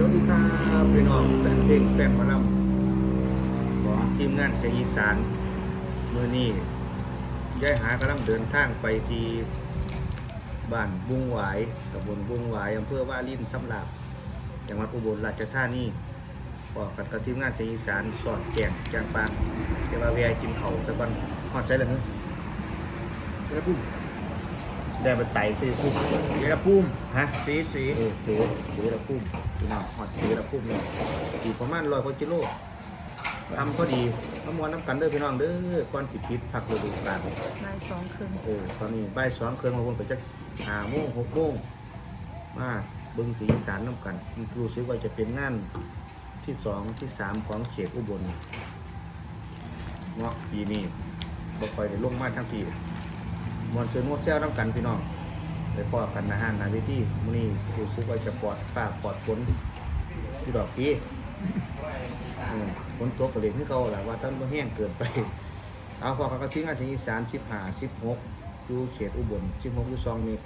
สวัสดีครับพี่น้องแฟนเพลงแฟนมอลำของทีมงานเสียงอีสานมือนี้ย้ายหากำลังเดินทางไปที่บ้านบุ้งหวายตำบลบุ้งหวายอำเภอว่าลินสำหรับจังหวัดอุบลราชธานีบอกกันกับทีมงานเสียงอีสานสอดแก่งแกงปางเดี๋ยวว่าเวียกินเขาสักวันฮอดใช้แล้วเนะเรือพุ่ ได้ไปไต่ซื้อคุ้มเรือพุ่มฮะสีสีเออซื้อซื้อละพุ่มพี่น้องฮอดซื้อละพุ่มเนี่ยอีกประมาณร้อยกว่ากิโลทำพอดีน้ำมันน้ำกันเด้อพี่น้องเด้อก่อนสิพิษพักฤดูกาลบ่ายสองครึ่งเออตอนนี้บ่ายสองเครื่องมาวนไปจักห้าโมงหกโมงมาเบิ้งสีอีสานน้ำกันรู้สึกว่าจะเป็นงานที่สองที่สามของเขตอุบลเนาะปีนี้บ่ค่อยได้ลงมาทั้งปี มวนเสือนวดแซวน้ำกันพี่น้องไปพอกันนะฮะนาเวทีมื้อนี้รู้สึกว่าจะปลอดฟ้าปลอดฝนที่ดอกพีฝนตกก็เลยที่เขาแหละว่าต้นบ่แห้งเกินไป เอาพอเขาก็ทิ้งอาทิตย์อีสานสิบห้าสิบหกอยู่เขตอุบลสิบหกอยู่ซองมตร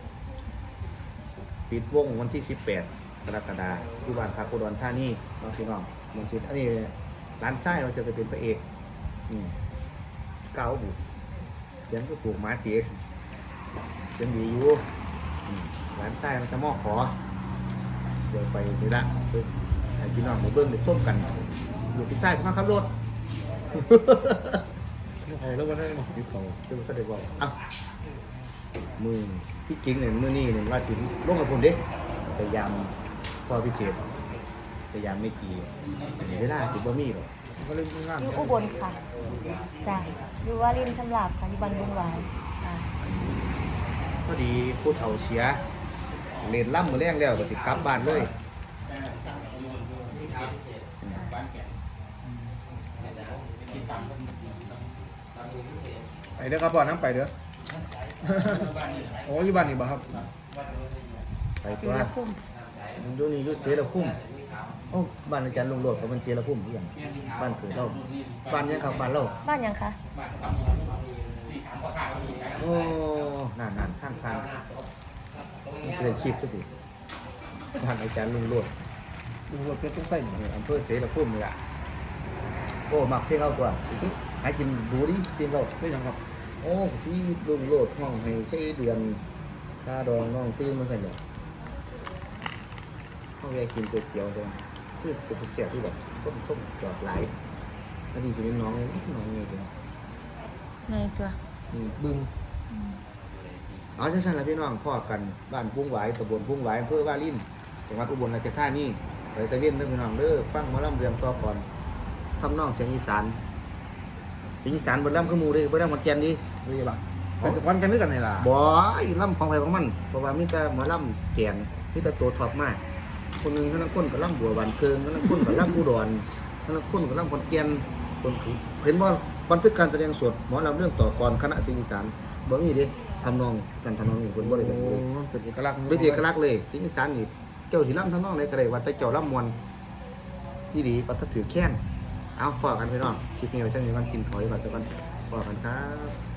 ปิดวงวันที่สิบแปดกรกฎาคมที่บ้านพักอุดรธานีน้องพี่น้องมันชิดอันนี้ร้านไส้เราจะไปเป็นพระเอกเก้าบุเสียงก็ปลูกไม้เสีย ยงดีอยู่อืมร้านไส้มันจะมอกขอ เดี๋ยวไปนี่ละไปให้พี่น้องไปเบิ้งไปส้มกันอยู่ที่ไส้ของเขาขับรถเอาแล้วก็ได้หมดนี่เขาเรียกว่าแสดงว่าอะมือที่จริงเนี่ยมือนี่เนี่ยว่าสิลงกับผมเด็กพยายามพอพิเศษพยายามไม่กี่ไม่ได้สิบ่มีหรอกก็เลยงานอยู่อุบลค่ะจ้ะอยู่ว่ารินชำลาบค่ะอยู่บ้านบุงหวายอ่า พอดีผู้เฒ่าเสียเรียนล่ำมือแรงแล้วก็สิกลับบ้านเลยไปเด้อครับบ่อน้ำไปเด้อโอ้ยบ้านนี่บ่ครับ ไปสีตัวละพุ่มดูนี่อยุเสียละพุ่มโอ้บ้านอาจารย์ลุงโลดเขาเป็นเสียละพุ่มเพื่อนบ้านเกิดเราบ้านยังครับบ้านเราบ้านยังคะ โอ้นานนานข้างทาง มันจะได้คลิปสักทีบ้านอาจารย์ลุงโลดดูว่าเป็นต้องใส่หน่อยเอออำเภอเสรภูมินี่แหละโอ้มักเพลงเราตัวหากินดูดิเพลงเราได้ยังครับ โอ้สีลุงโลดห้องให้ใช้เดือนตาดองน้องตื้นมาใส่เนี่ยห้องแกกินก๋วยเตี๋ยวใช่ไหมคือเป็นเสียที่แบบต้มส้มจอดไหลายแล้วดีสิเป็นน้องน้องไงเดียวในตัวอืมบึงอืม เอาจังซั่นล่ะพี่น้องพ่อกันบ้านพุ่งหวายตำบลพุ่งหวายอำเภอว่าลินจังหวัดอุบลราชธานีไปตะเวนเด้อพี่น้องเด้อฟังหมอลำเรียงต่อก่อนทำนองเสียงอีสานเสียงอีสานบนลำขมูเด้บ่ลำขอนแก่นดิดูยังบ้างไปสักวันกันด้วยกันนี่ล่ะบ่ไอ้ลำของใครของมันเพราะว่ามีแต่หมอลำแกนมีแต่ตัวท็อปมากคนหนึงเขานักคนกับลำบัวบานเคิงเขานักคนกับลำอุดรเขานักคนกับลำขอนแก่นคนคือเห็นว่าบันทึกการแสดงสดหมอลำเรื่องต่อก่อนคณะเสียงอีสานบ่มีเด้ ทำนองกันทำนองนี่คนบ่ได้โอ้เป็นเลยเป็นเอกลักษณ์เป็นเอกลักษณ์เลยสิงอีสานนี่เจ้าสิล่ำทั้งน้องในกระไรว่าแต่เจ้าล่ำมวนที่ดีปัตตถือแค้นเอาพอกันพี่น้องคลิปนี้ไว้เช่นนี้วันกินถอยก่อนสักวันพอกันครับ